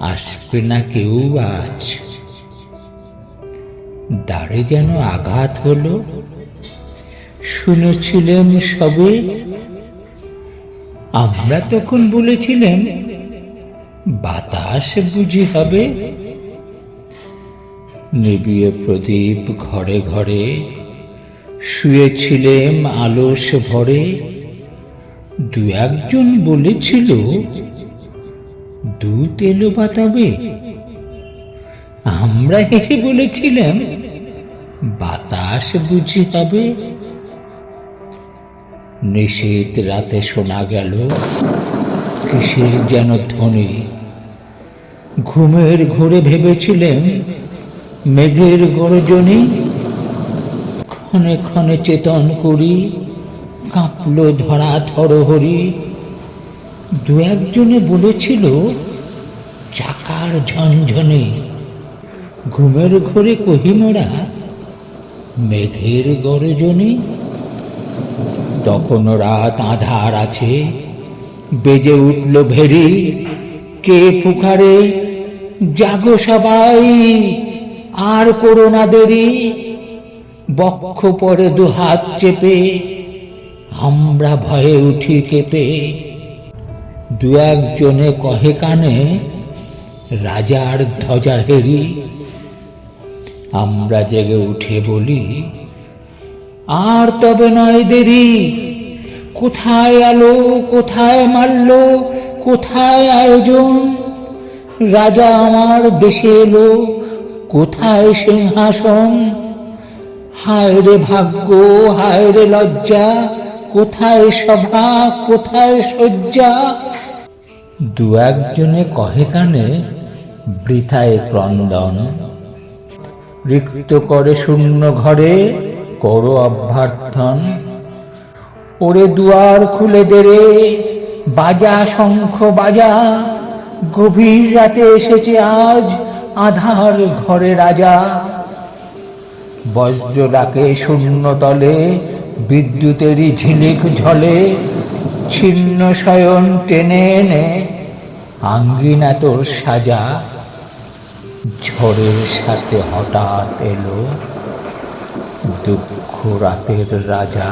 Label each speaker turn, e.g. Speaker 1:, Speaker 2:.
Speaker 1: আসবে না কেউ আজ। দাঁড়ে যেন আঘাত হলো। শুনেছিলেন সবে। আমরা তখন বলেছিলেন, বাতাস বুঝি হবে। নিবিয়ে প্রদীপ ঘরে ঘরে শুয়েছিলেম আলস ভরে। দু একজন বলেছিল দুধ এলো বাতাবে। আমরা হেসে বলেছিলাম, বাতাস বুঝি হবে। নিশীত রাতে শোনা গেল, কিসের যেন ধ্বনি। ঘুমের ঘোরে ভেবেছিলেন, মেঘের গর্জনে ক্ষণে ক্ষণে চেতন করি, কাঁপলো ধরা থরহরি দু একজনে বলেছিল, চাকার ঝনঝনে, ঘুমের ঘরে কহিমোরা, মেঘের গরজনে। তখন রাত আধার আছে, বেজে উঠল ভেরি, কে ফুকারে? জাগো সবাই, আর করোনা দেরি, বক্ষ পরে দু হাত চেপে, আমরা ভয়ে উঠি কেঁপে। দু একজনে কহে কানে রাজার ধ্বজা হেরি, আমরা জেগে উঠে বলি, আর তবে নয় দেরি, কোথায় আলো, কোথায় মারল কোথায় আয়োজন? রাজা আমার দেশে এলো, কোথায় সিংহাসন? হায় রে ভাগ্য হায় রে লজ্জা কোথায় সভা, কোথায় শয্যা? দু একজনে কহে কানে, বৃথায় ক্রন্দন। রিক্ত করে শূন্য ঘরে, করো অভ্যর্থন। ওরে দুয়ার খুলে দেরে বাজা শঙ্খ বাজা। গভীর রাতে এসেছে আজ আধার ঘরে রাজা। বজ্র ডাকে শূন্য তলে বিদ্যুতেরই ঝিলিক ঝলে ছিন্ন শয়ন টেনে এনে আঙ্গিনা তোর সাজা। ঝড়ের সাথে হঠাৎ এলো দুঃখ রাতের রাজা।